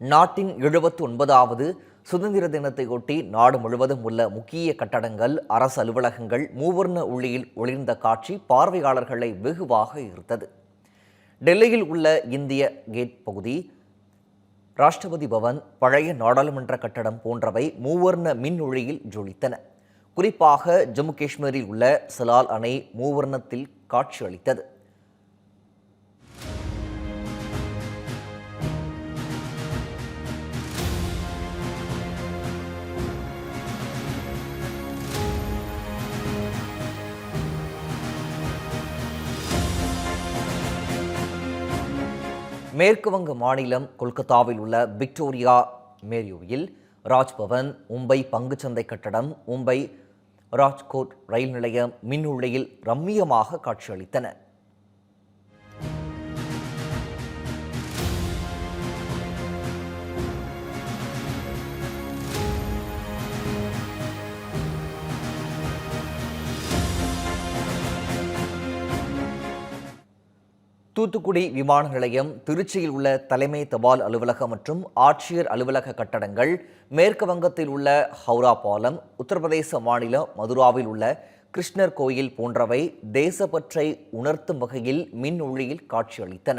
நாட்டின் எழுபத்தி ஒன்பதாவது சுதந்திர தினத்தையொட்டி நாடு முழுவதும் உள்ள முக்கிய கட்டடங்கள் அரசு அலுவலகங்கள் மூவர்ண ஒளியில் ஒளிர்ந்த காட்சி பார்வையாளர்களை வெகுவாக ஈர்த்தது. டெல்லியில் உள்ள இந்திய கேட் பகுதி ராஷ்டிரபதி பவன் பழைய நாடாளுமன்ற கட்டடம் போன்றவை மூவர்ண மின் ஒளியில் ஜொலித்தன. குறிப்பாக ஜம்மு காஷ்மீரில் உள்ள சலால் அணை மூவர்ணத்தில் காட்சியளித்தது. மேற்கு வங்க மாநிலம் கொல்கத்தாவில் உள்ள விக்டோரியா மேரியோவில் ராஜ்பவன் மும்பை பங்குச்சந்தை கட்டடம் மும்பை ராஜ்கோட் ரயில் நிலையம் மின் உள்ளையில் ரம்மியமாக காட்சியளித்தன. தூத்துக்குடி விமான நிலையம் திருச்சியில் உள்ள தலைமை தபால் அலுவலகம் மற்றும் ஆட்சியர் அலுவலக கட்டடங்கள் மேற்கு வங்கத்தில் உள்ள ஹவுரா பாலம் உத்தரப்பிரதேச மாநிலம் மதுராவில் உள்ள கிருஷ்ணர் கோயில் போன்றவை தேசப்பற்றை உணர்த்தும் வகையில் மின் ஒளியில் காட்சியளித்தன.